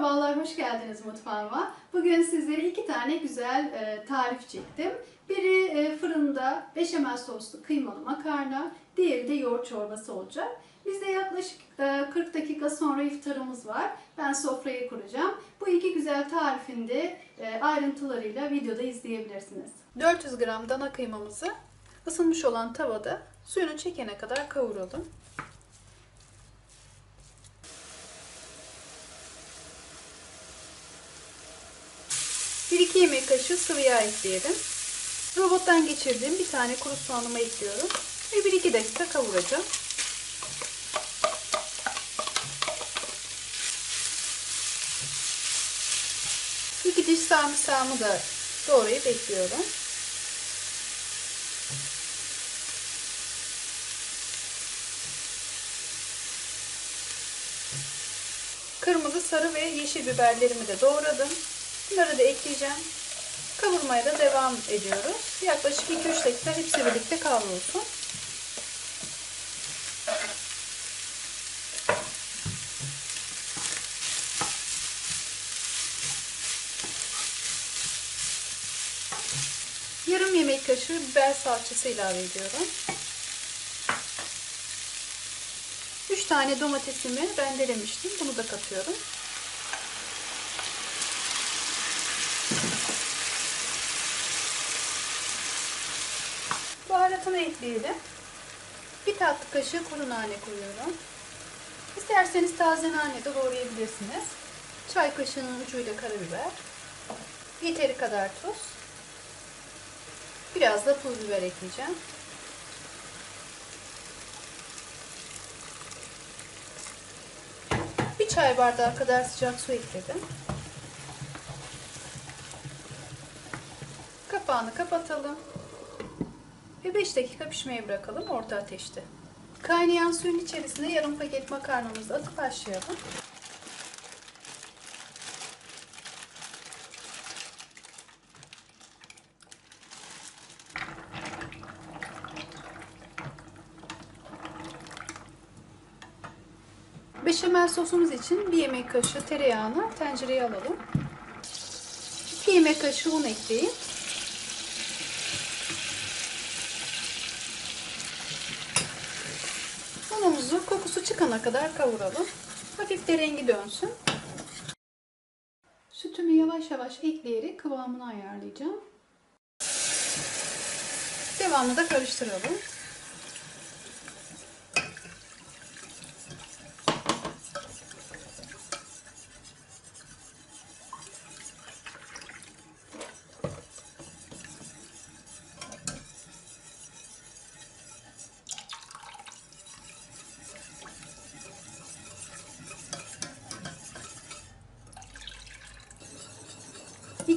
Merhabalar, hoş geldiniz mutfağıma. Bugün sizlere iki tane güzel e, tarif çektim. Biri e, fırında beşamel soslu kıymalı makarna, diğeri de yoğurt çorbası olacak. Bizde yaklaşık e, 40 dakika sonra iftarımız var. Ben sofrayı kuracağım. Bu iki güzel tarifin de e, ayrıntılarıyla videoda izleyebilirsiniz. 400 gram dana kıymamızı ısınmış olan tavada suyunu çekene kadar kavuralım. 1-2 yemek kaşığı sıvı yağ ekleyelim. Robottan geçirdiğim bir tane kuru soğanımı ekliyorum. Ve 1-2 dakika kavuracağım. İki diş sarımsağımı da doğrayıp ekliyorum. Kırmızı, sarı ve yeşil biberlerimi de doğradım. Bunları da ekleyeceğim. Kavurmaya da devam ediyoruz. Yaklaşık 2-3 dakika hepsi birlikte kavrulsun. Yarım yemek kaşığı biber salçası ilave ediyorum. 3 tane domatesimi rendelemiştim. Bunu da katıyorum. Baharatını ekleyelim. Bir tatlı kaşığı kuru nane koyuyorum. İsterseniz taze nane de doğrayabilirsiniz. Çay kaşığının ucuyla karabiber. Yeteri kadar tuz. Biraz da pul biber ekleyeceğim. Bir çay bardağı kadar sıcak su ekledim. Kapağını kapatalım. Ve 5 dakika pişmeye bırakalım orta ateşte. Kaynayan suyun içerisine yarım paket makarnamızı atıp haşlayalım. Beşamel sosumuz için bir yemek kaşığı tereyağını tencereye alalım. 2 yemek kaşığı un ekleyin. Çıkana kadar kavuralım. Hafif de rengi dönsün. Sütümü yavaş yavaş ekleyerek kıvamını ayarlayacağım. Devamlı da karıştıralım.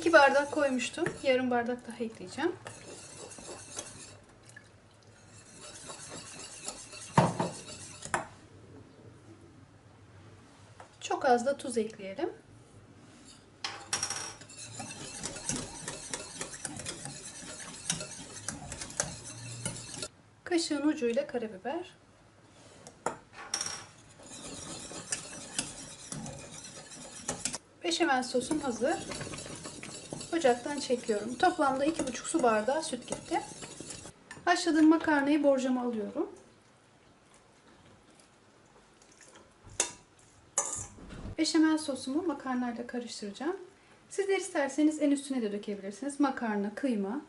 İki bardak koymuştum. Yarım bardak daha ekleyeceğim. Çok az da tuz ekleyelim. Kaşığın ucuyla karabiber. Beşamel sosum hazır. Ocaktan çekiyorum. Toplamda 2,5 su bardağı süt gitti. Haşladığım makarnayı borcama alıyorum. Beşamel sosumu makarnayla karıştıracağım. Sizler isterseniz en üstüne de dökebilirsiniz. Makarna, kıyma.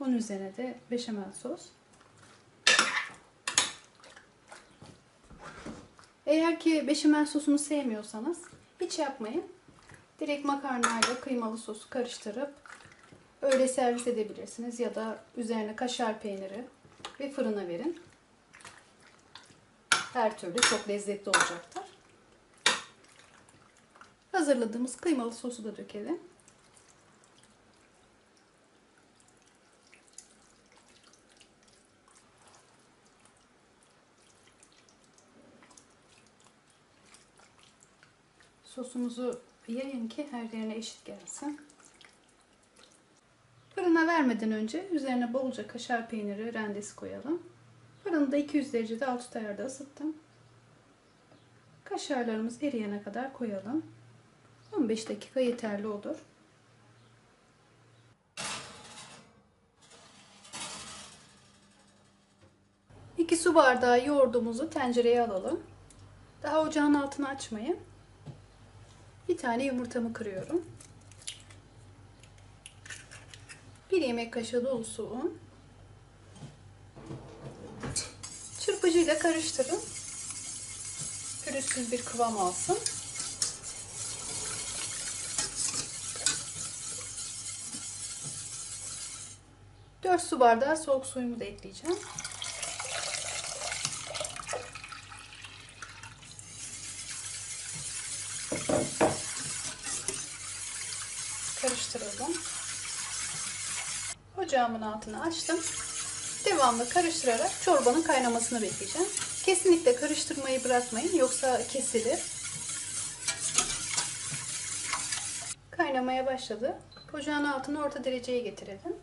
Onun üzerine de beşamel sos. Eğer ki beşamel sosunu sevmiyorsanız hiç yapmayın. Direkt makarnayla kıymalı sosu karıştırıp öyle servis edebilirsiniz ya da üzerine kaşar peyniri ve fırına verin. Her türlü çok lezzetli olacaktır. Hazırladığımız kıymalı sosu da dökelim. Sosumuzu yayın ki her yerine eşit gelsin. Fırına vermeden önce üzerine bolca kaşar peyniri rendesi koyalım. Fırında 200 derecede alt üst ayarda ısıttım. Kaşarlarımız eriyene kadar koyalım. 15 dakika yeterli olur. 2 su bardağı yoğurdumuzu tencereye alalım. Daha ocağın altını açmayın. Bir tane yumurtamı kırıyorum. 1 yemek kaşığı dolusu un. Çırpıcıyla karıştırın. Pürüzsüz bir kıvam alsın. Dört su bardağı soğuk suyumu da ekleyeceğim. Karıştıralım. Ocağımın altını açtım. Devamlı karıştırarak çorbanın kaynamasını bekleyeceğim. Kesinlikle karıştırmayı bırakmayın yoksa kesilir. Kaynamaya başladı. Ocağın altını orta dereceye getirelim.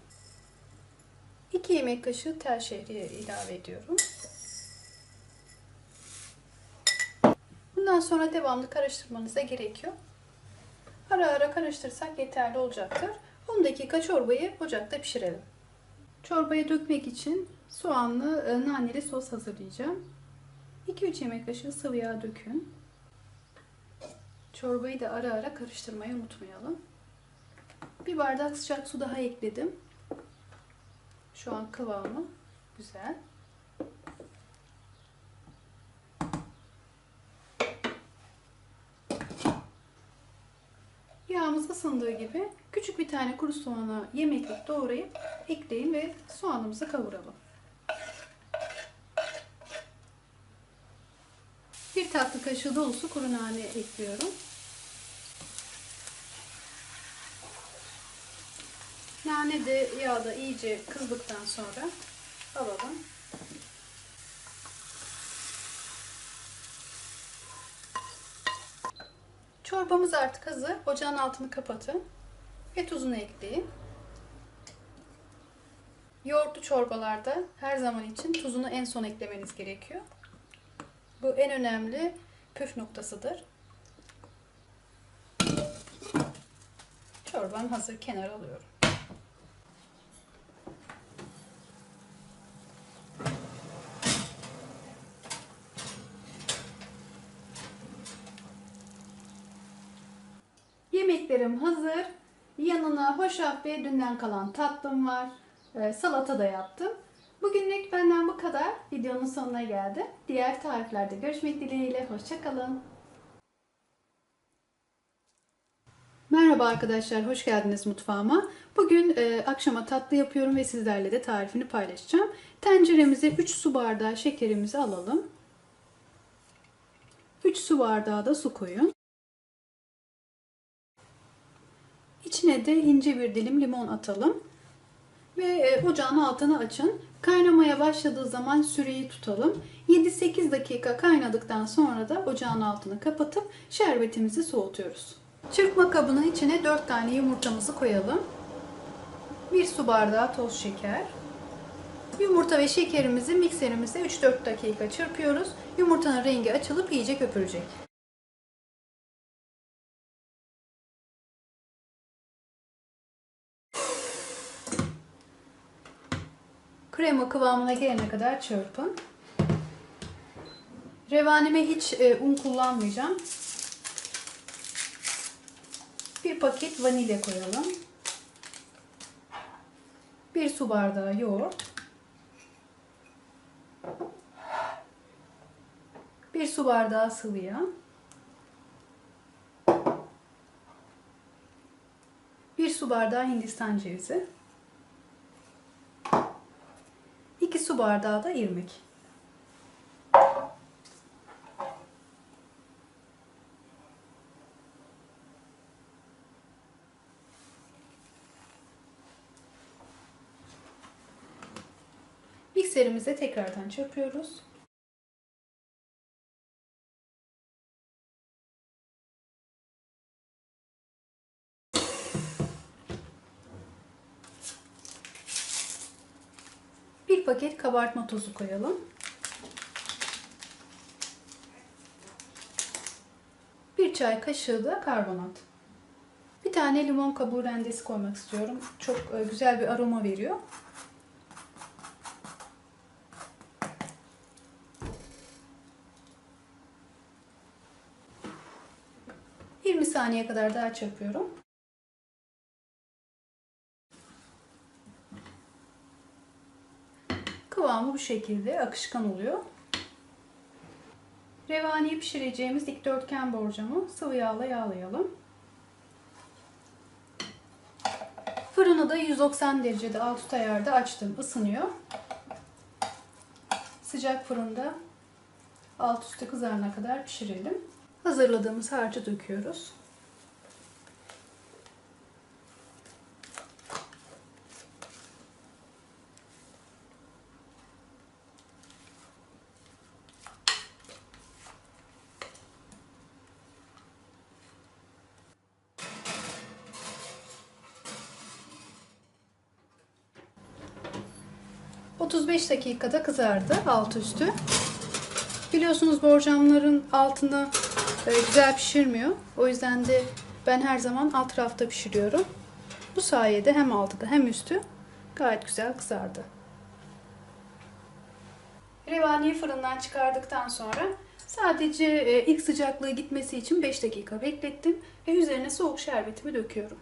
2 yemek kaşığı tel şehriye ilave ediyorum. Bundan sonra devamlı karıştırmanıza gerekiyor. Ara ara karıştırsak yeterli olacaktır. 10 dakika çorbayı ocakta pişirelim. Çorbaya dökmek için soğanlı e, naneli sos hazırlayacağım. 2-3 yemek kaşığı sıvı yağ dökün. Çorbayı da ara ara karıştırmayı unutmayalım. Bir bardak sıcak su daha ekledim. Şu an kıvamı güzel. Isındığı gibi küçük bir tane kuru soğanı yemeklik doğrayıp ekleyin ve soğanımızı kavuralım. Bir tatlı kaşığı dolusu kuru nane ekliyorum. Nane de yağda iyice kızdıktan sonra alalım. Çorbamız artık hazır. Ocağın altını kapatın ve tuzunu ekleyin. Yoğurtlu çorbalarda her zaman için tuzunu en son eklemeniz gerekiyor. Bu en önemli püf noktasıdır. Çorbam hazır. Kenara alıyorum. Yemeklerim hazır. Yanına hoşaf ve dünden kalan tatlım var. Ee, salata da yaptım. Bugünlük benden bu kadar. Videonun sonuna geldim. Diğer tariflerde görüşmek dileğiyle. Hoşçakalın. Merhaba arkadaşlar, hoş geldiniz mutfağıma. Bugün e, akşama tatlı yapıyorum ve sizlerle de tarifini paylaşacağım. Tenceremize 3 su bardağı şekerimizi alalım. 3 su bardağı da su koyun. İçine de ince bir dilim limon atalım. Ve e, ocağın altını açın. Kaynamaya başladığı zaman süreyi tutalım. 7-8 dakika kaynadıktan sonra da ocağın altını kapatıp şerbetimizi soğutuyoruz. Çırpma kabının içine 4 tane yumurtamızı koyalım. 1 su bardağı toz şeker. Yumurta ve şekerimizi mikserimizde 3-4 dakika çırpıyoruz. Yumurtanın rengi açılıp iyice köpürecek. Krema kıvamına gelene kadar çırpın. Revaneme hiç e, un kullanmayacağım. Bir paket vanilya koyalım. Bir su bardağı yoğurt. Bir su bardağı sıvı yağ. Bir su bardağı hindistan cevizi. 2 su bardağı da irmik. Mikserimize tekrardan çırpıyoruz. Kabartma tozu koyalım. Bir çay kaşığı da karbonat. Bir tane limon kabuğu rendesi koymak istiyorum. Çok e, güzel bir aroma veriyor. ...20 saniye kadar daha çırpıyorum. Kıvamı bu şekilde akışkan oluyor. Revaniyi pişireceğimiz dikdörtgen borcamı sıvı yağla yağlayalım. Fırını da 190 derecede alt üst ayarda açtım. ısınıyor. Sıcak fırında alt üstü kızarana kadar pişirelim. Hazırladığımız harcı döküyoruz. ...35 dakikada kızardı alt üstü. Biliyorsunuz borcamların altını e, güzel pişirmiyor. O yüzden de ben her zaman alt tarafta pişiriyorum. Bu sayede hem altı da hem üstü gayet güzel kızardı. Revaniyi fırından çıkardıktan sonra sadece e, ilk sıcaklığı gitmesi için 5 dakika beklettim ve üzerine soğuk şerbetimi döküyorum.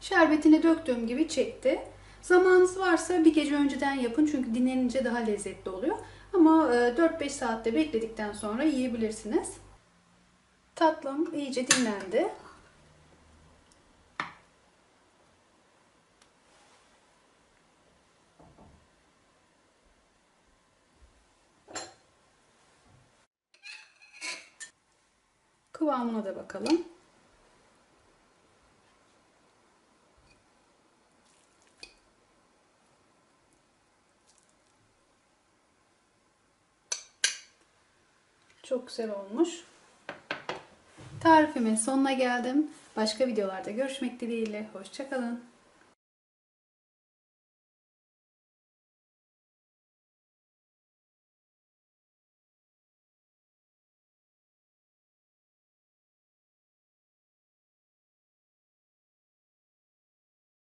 Şerbetini döktüğüm gibi çekti. Zamanınız varsa bir gece önceden yapın çünkü dinlenince daha lezzetli oluyor. Ama 4-5 saatte bekledikten sonra yiyebilirsiniz. Tatlım iyice dinlendi. Kıvamına da bakalım. Çok güzel olmuş. Tarifimin sonuna geldim. Başka videolarda görüşmek dileğiyle. Hoşçakalın.